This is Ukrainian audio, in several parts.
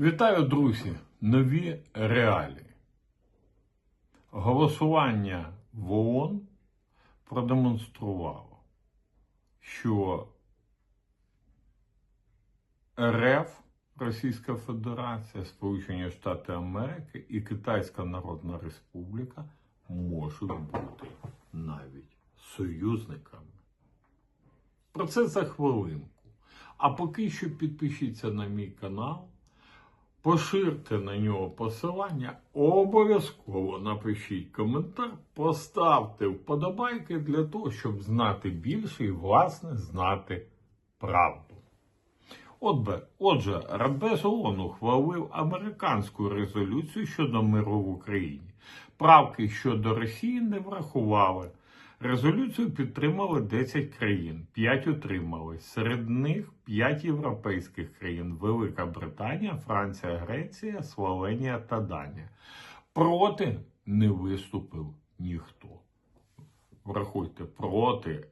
Вітаю, друзі! Нові реалії. Голосування в ООН продемонструвало, що РФ, Російська Федерація, Сполучені Штати Америки і Китайська Народна Республіка можуть бути навіть союзниками. Про це за хвилинку. А поки що підпишіться на мій канал, поширте на нього посилання, обов'язково напишіть коментар, поставте вподобайки для того, щоб знати більше і, власне, знати правду. Отже, отже, Радбез ООН ухвалив американську резолюцію щодо миру в Україні. Правки щодо Росії не врахували. Резолюцію підтримали 10 країн, 5 утримались. Серед них 5 європейських країн: Велика Британія, Франція, Греція, Словенія та Данія. Проти не виступив ніхто. Врахуйте, проти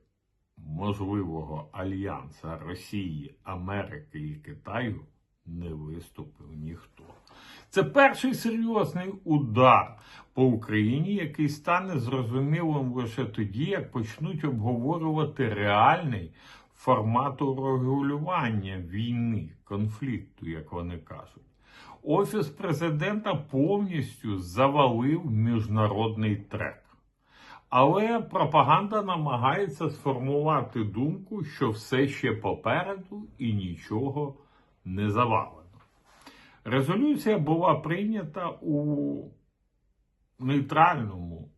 можливого альянсу Росії, Америки і Китаю не виступив ніхто. Це перший серйозний удар по Україні, який стане зрозумілим лише тоді, як почнуть обговорювати реальний формат урегулювання війни, конфлікту, як вони кажуть. Офіс президента повністю завалив міжнародний трек. Але пропаганда намагається сформувати думку, що все ще попереду і нічого не завалено. Резолюція була прийнята у нейтральному,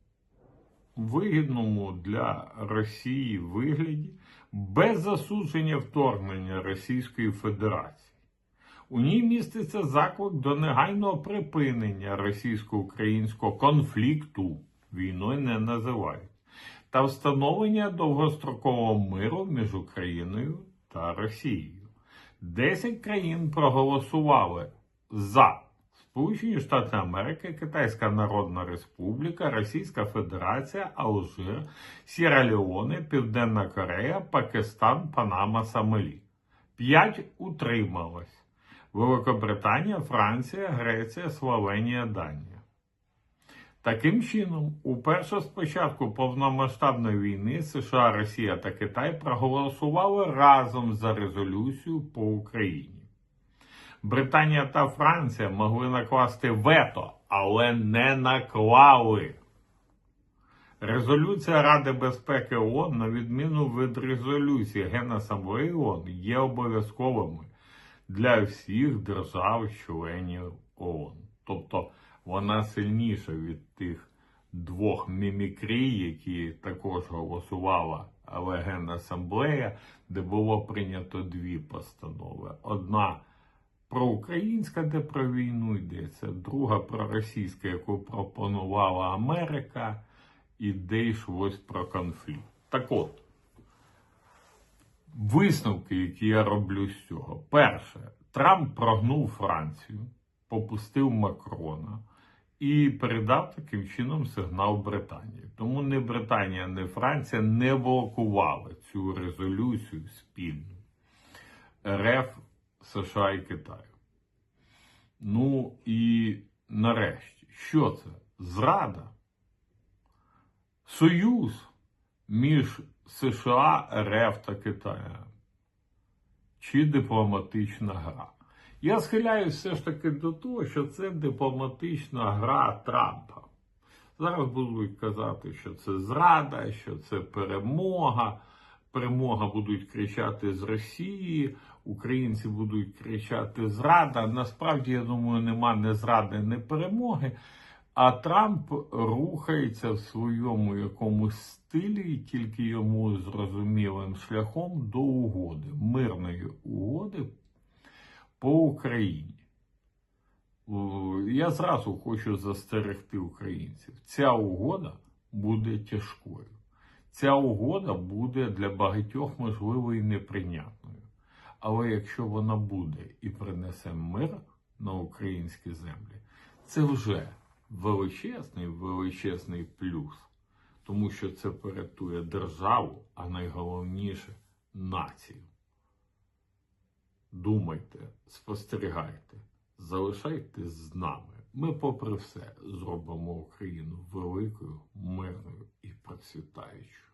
вигідному для Росії вигляді без засудження вторгнення Російської Федерації. У ній міститься заклик до негайного припинення російсько-українського конфлікту, війною не називають, та встановлення довгострокового миру між Україною та Росією. Десять країн проголосували за Сполучені Штати Америки, Китайська Народна Республіка, Російська Федерація, Алжир, Сєра-Леоне, Південна Корея, Пакистан, Панама, Сомалі. П'ять утрималось. Великобританія, Франція, Греція, Словенія, Данія. Таким чином, уперше з початку повномасштабної війни США, Росія та Китай проголосували разом за резолюцію по Україні. Британія та Франція могли накласти вето, але не наклали. Резолюція Ради безпеки ООН, на відміну від резолюції Генасамблеї ООН, є обов'язковими для всіх держав-членів ООН. Тобто вона сильніша від тих двох мімікрій, які також голосувала але Генасамблея, де було прийнято дві постанови. Одна проукраїнська, де про війну йдеться, друга проросійська, яку пропонувала Америка, і де йшлось про конфлікт. Так от, висновки, які я роблю з цього. Перше, Трамп прогнув Францію, попустив Макрона і передав таким чином сигнал Британії. Тому не Британія, не Франція не блокували цю резолюцію спільну РФ, США і Китаю. Ну і нарешті, що це? Зрада? Союз між США, РФ та Китаєм? Чи дипломатична гра? Я схиляюся все ж таки до того, що це дипломатична гра Трампа. Зараз будуть казати, що це зрада, що це перемога. Перемога будуть кричати з Росії, українці будуть кричати Зрада. Насправді, я думаю, нема ні зради, ні перемоги. А Трамп рухається в своєму якомусь стилі, тільки йому зрозумілим шляхом до угоди, мирної угоди по Україні. Я зразу хочу застерегти українців. Ця угода буде тяжкою. Ця угода буде для багатьох можливо і неприйнятною. Але якщо вона буде і принесе мир на українські землі, це вже величезний величезний плюс, тому що це порятує державу, а найголовніше націю. Думайте, спостерігайте. Залишайтесь з нами. Ми, попри все, зробимо Україну великою, мирною і процвітаючою.